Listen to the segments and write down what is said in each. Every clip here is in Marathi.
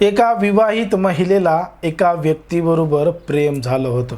एका विवाहित महिलेला एका व्यक्तीबरोबर प्रेम झालं होतं.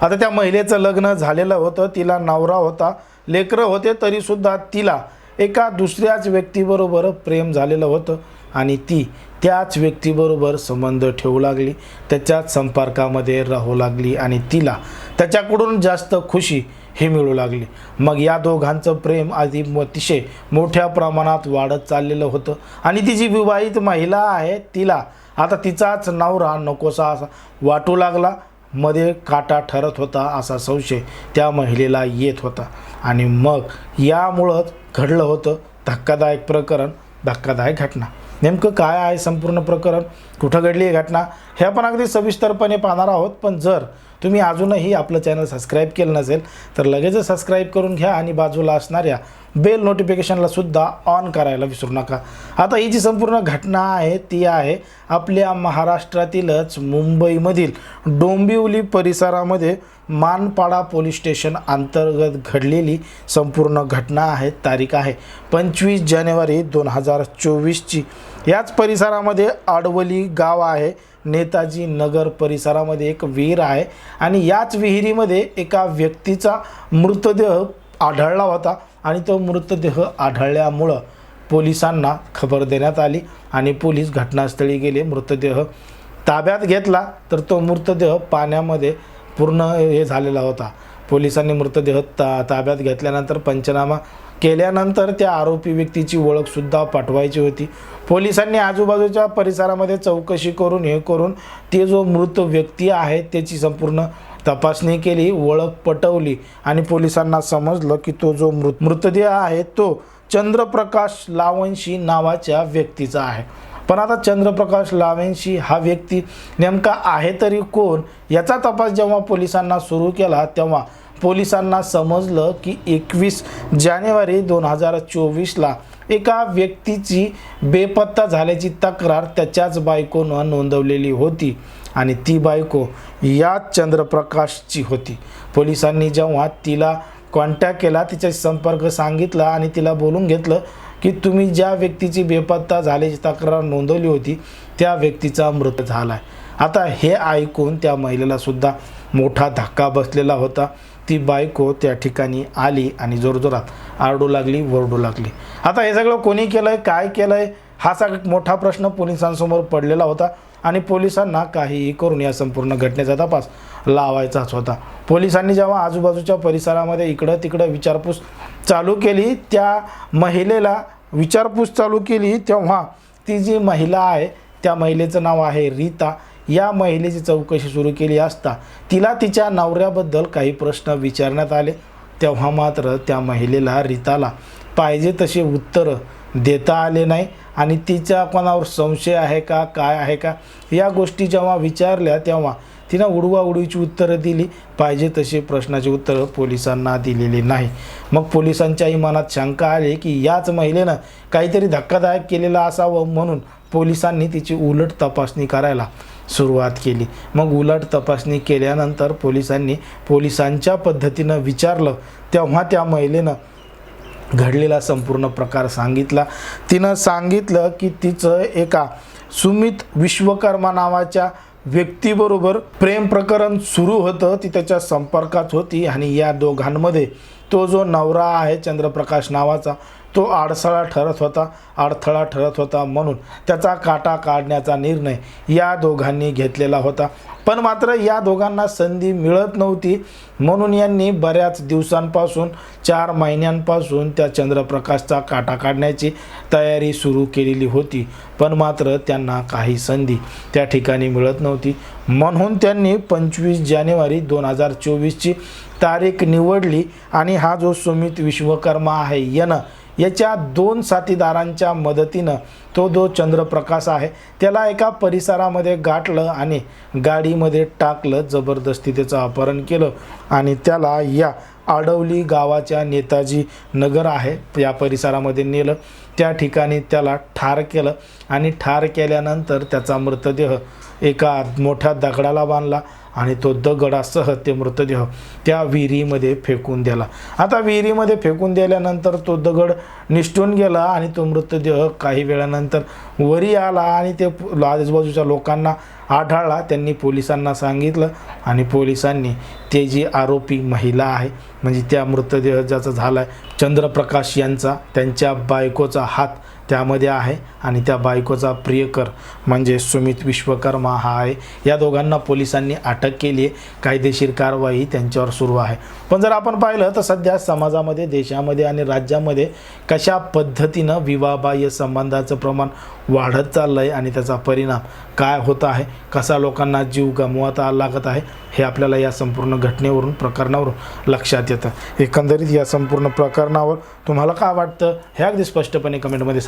आता त्या महिलेचं लग्न झालेलं होतं तिला नवरा होता लेकरं होते तरीसुद्धा तिला एका दुसऱ्याच व्यक्तीबरोबर प्रेम झालेलं होतं आणि ती त्याच व्यक्तीबरोबर संबंध ठेवू लागली त्याच्याच संपर्कामध्ये राहू लागली आणि तिला त्याच्याकडून जास्त खुशी हे मिळू लागली. मग या दोघांचं प्रेम आधी अतिशय मोठ्या प्रमाणात वाढत चाललेलं होतं. आणि ती जी विवाहित महिला आहे तिला आता तिचाच नवरा नकोसा असा वाटू लागला. मध्ये काटा ठरत होता असा संशय त्या महिलेला येत होता. आणि मग यामुळंच घडलं होतं धक्कादायक प्रकरण धक्कादायक घटना. नेमकं काय आहे संपूर्ण प्रकरण? कुठं घडली आहे घटना? हे आपण अगदी सविस्तरपणे पाहणार आहोत. पण जर तुम्ही अजूनही आपलं चॅनल सबस्क्राईब केलं नसेल तर लगेचच सबस्क्राईब करून घ्या आणि बाजूला असणाऱ्या बेल नोटिफिकेशनला सुद्धा ऑन करायला विसरू नका. आता ही जी संपूर्ण घटना आहे ती आहे आपल्या महाराष्ट्रातीलच मुंबईमधील डोंबिवली परिसरामध्ये मानपाडा पोलीस स्टेशन अंतर्गत घडलेली संपूर्ण घटना आहे तारीख आहे. पंचवीस जानेवारी दोन हजार चोवीसची. याच परिसरामध्ये आडवली गाव आहे. नेताजी नगर परिसरामध्ये एक विहीर आहे आणि याच विहिरीमध्ये एका व्यक्तीचा मृतदेह आढळला होता आणि तो मृतदेह आढळल्यामुळं पोलिसांना खबर देण्यात आली आणि पोलीस घटनास्थळी गेले. मृतदेह ताब्यात घेतला तर तो मृतदेह पाण्यामध्ये पूर्ण हे झालेला होता. पोलिसांनी मृतदेह ता ताब्यात घेतल्यानंतर पंचनामा केल्यानंतर त्या आरोपी व्यक्तीची ओळखसुद्धा पाठवायची होती. पोलिसांनी आजूबाजूच्या परिसरामध्ये चौकशी करून हे करून ते जो मृत व्यक्ती आहे त्याची संपूर्ण तपासणी केली ओळख पटवली आणि पोलिसांना समजलं की तो जो मृत मृतदेह आहे तो चंद्रप्रकाश लावंशी नावाच्या व्यक्तीचा आहे. पण आता चंद्रप्रकाश लावेंशी हा व्यक्ती नेमका आहे तरी कोण याचा तपास जेव्हा पोलिसांना सुरू केला तेव्हा पोलिसांना समजलं की एकवीस जानेवारी दोन हजार चोवीसला एका व्यक्तीची बेपत्ता झाल्याची तक्रार त्याच्याच बायकोनं नोंदवलेली होती आणि ती बायको या चंद्रप्रकाशची होती. पोलिसांनी जेव्हा तिला कॉन्टॅक्ट केला तिचा संपर्क सांगितला आणि तिला बोलून घेतलं की तुम्ही ज्या व्यक्तीची बेपत्ता झाल्याची तक्रार नोंदवली होती त्या व्यक्तीचा मृत झाला आहे आता हे ऐकून त्या महिलेलासुद्धा मोठा धक्का बसलेला होता. ती बायको त्या ठिकाणी आली आणि जोरजोरात आरडू लागली वरडू लागली. आता हे सगळं कोणी केलं आहे काय केलं आहे हा सगळा मोठा प्रश्न पोलिसांसमोर पडलेला होता आणि पोलिसांना काहीही करून या संपूर्ण घटनेचा तपास लावायचाच होता. पोलिसांनी जेव्हा आजूबाजूच्या परिसरामध्ये इकडं तिकडं विचारपूस चालू केली त्या महिलेला विचारपूस चालू केली तेव्हा ती जी महिला आहे त्या महिलेचं नाव आहे रीता. या महिलेची चौकशी सुरू केली असता तिला तिच्या नवऱ्याबद्दल काही प्रश्न विचारण्यात आले. तेव्हा मात्र त्या महिलेला रीताला पाहिजे तसे उत्तरं देता आले नाही. आणि तिच्या कोणावर संशय आहे का काय आहे का या गोष्टी जेव्हा विचारल्या तेव्हा तिनं उडवा उडवीची उत्तरं दिली. पाहिजे तशी प्रश्नाची उत्तरं पोलिसांना दिलेली नाही. मग पोलिसांच्याही मनात शंका आली की याच महिलेनं काहीतरी धक्कादायक केलेलं असावं म्हणून पोलिसांनी तिची उलट तपासणी करायला सुरुवात केली. मग उलट तपासणी केल्यानंतर पोलिसांनी पोलिसांच्या पद्धतीनं विचारलं. तेव्हा त्या महिलेनं घडलेला संपूर्ण प्रकार सांगितला. तिनं सांगितलं की तिचं एका सुमित विश्वकर्मा नावाच्या व्यक्तीबरोबर प्रेम प्रकरण सुरू होतं ती त्याच्या संपर्कात होती आणि या दोघांमध्ये तो जो नवरा आहे चंद्रप्रकाश नावाचा तो अडसळा ठरत होता अडथळा ठरत होता म्हणून त्याचा काटा काढण्याचा निर्णय या दोघांनी घेतलेला होता. पण मात्र या दोघांना संधी मिळत नव्हती म्हणून यांनी बऱ्याच दिवसांपासून चार महिन्यांपासून त्या चंद्रप्रकाशचा काटा काढण्याची तयारी सुरू केलेली होती. पण मात्र त्यांना काही संधी त्या ठिकाणी मिळत नव्हती. म्हणून त्यांनी पंचवीस जानेवारी दोन हजार चोवीसची तारीख निवडली आणि हा जो सुमित विश्वकर्मा आहे यानं याच्या दोन साथीदारांच्या मदतीनं तो जो चंद्रप्रकाश आहे त्याला एका परिसरामध्ये गाठलं आणि गाडीमध्ये टाकलं जबरदस्ती त्याचं अपहरण केलं. आणि त्याला या आडवली गावाच्या नेताजी नगर आहे या परिसरामध्ये नेलं. त्या ठिकाणी त्याला ठार केलं आणि ठार केल्यानंतर त्याचा मृतदेह एका मोठ्या दगडाला बांधला आणि तो दगडासह ते मृतदेह त्या विहिरीमध्ये फेकून दिला. आता विहिरीमध्ये फेकून दिल्यानंतर तो दगड निष्ठून गेला आणि तो मृतदेह काही वेळानंतर वरी आला आणि ते आजूबाजूच्या लोकांना आढळला. त्यांनी पोलिसांना सांगितलं आणि पोलिसांनी ते जी आरोपी महिला आहे म्हणजे त्या मृतदेह ज्याचा झाला आहे चंद्रप्रकाश यांचा त्यांच्या बायकोचा हात त्यामध्ये आहे. आणि त्या बायकोचा प्रियकर म्हणजे सुमित विश्वकर्मा हा आहे. या दोघांना पोलिसांनी अटक केली आहे. कायदेशीर कारवाई त्यांच्यावर सुरू आहे. पण जर आपण पाहिलं तर सध्या समाजामध्ये देशामध्ये आणि राज्यामध्ये कशा पद्धतीनं विवाहबाह्य संबंधाचं प्रमाण वाढत चाललं आहे आणि त्याचा परिणाम काय होत आहे कसा लोकांना जीव गमवता लागत आहे हे आपल्याला या संपूर्ण घटनेवरून प्रकरणावरून लक्षात येतं. एकंदरीत या संपूर्ण प्रकरणावर तुम्हाला काय वाटतं हे अगदी स्पष्टपणे कमेंटमध्ये